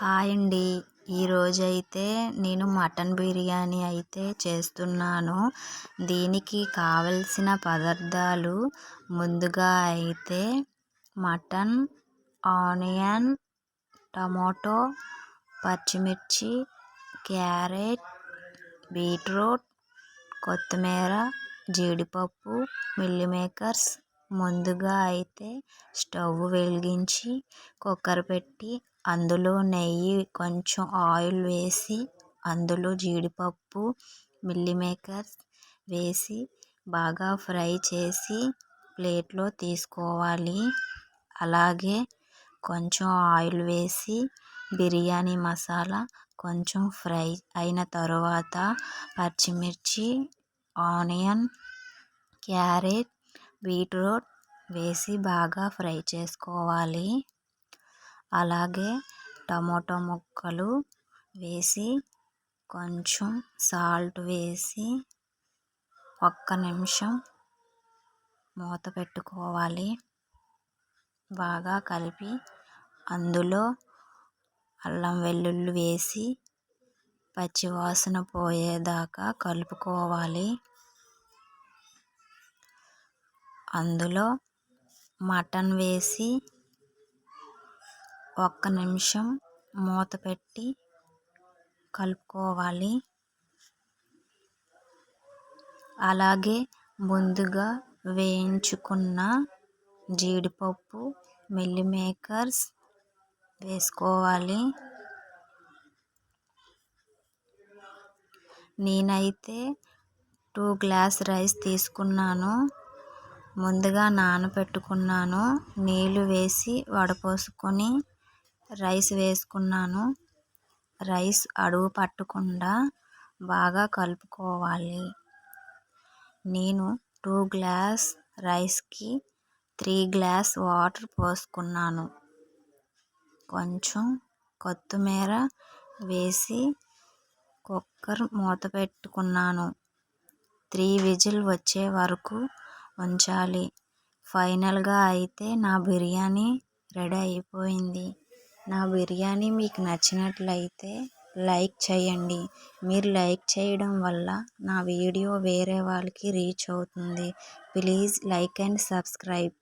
Hi అండి. ఈరోజైతే నేను మటన్ బిర్యానీ అయితే చేస్తున్నాను. దీనికి కావలసిన పదార్థాలు ముందుగా అయితే మటన్ ఆనియన్ టమాటో పచ్చిమిర్చి క్యారెట్ బీట్రూట్ కొత్తిమీర జీడిపప్పు మిల్ మేకర్స్. ముందుగా అయితే స్టవ్ వెలిగించి కుక్కర్ పెట్టి అందులో నెయ్యి కొంచెం ఆయిల్ వేసి అందులో జీడిపప్పు మిల్ మేకర్స్ వేసి బాగా ఫ్రై చేసి ప్లేట్లో తీసుకోవాలి. అలాగే కొంచెం ఆయిల్ వేసి బిర్యానీ మసాలా కొంచెం ఫ్రై అయిన తరువాత పచ్చిమిర్చి ఆనియన్ క్యారెట్ బీట్రూట్ వేసి బాగా ఫ్రై చేసుకోవాలి. అలాగే టమోటా ముక్కలు వేసి కొంచెం సాల్ట్ వేసి ఒక్క నిమిషం మూత పెట్టుకోవాలి. బాగా కలిపి అందులో అల్లం వెల్లుల్లి వేసి పచ్చివాసన పోయేదాకా కలుపుకోవాలి. అందులో మటన్ వేసి ఒక్క నిమిషం మూత పెట్టి కలుపుకోవాలి. అలాగే ముందుగా వేయించుకున్న జీడిపప్పు మిల్ మేకర్స్ వేసుకోవాలి. నేనైతే టూ గ్లాస్ రైస్ తీసుకున్నాను. ముందుగా నానబెట్టుకున్నాను నీళ్ళు వేసి వడపోసుకొని రైస్ వేసుకున్నాను. రైస్ అడుగు పట్టకుండా బాగా కలుపుకోవాలి. నేను టూ గ్లాస్ రైస్కి త్రీ గ్లాస్ వాటర్ పోసుకున్నాను. కొంచెం కొత్తిమీర వేసి కుక్కర్ మూత పెట్టుకున్నాను. త్రీ విజిల్ వచ్చే వరకు ఉంచాలి. ఫైనల్గా అయితే నా బిర్యానీ రెడీ అయిపోయింది. నా బిర్యానీ మీకు నచ్చినట్లయితే లైక్ చేయండి. మీరు లైక్ చేయడం వల్ల నా వీడియో వేరే వాళ్ళకి రీచ్ అవుతుంది. Please like and subscribe.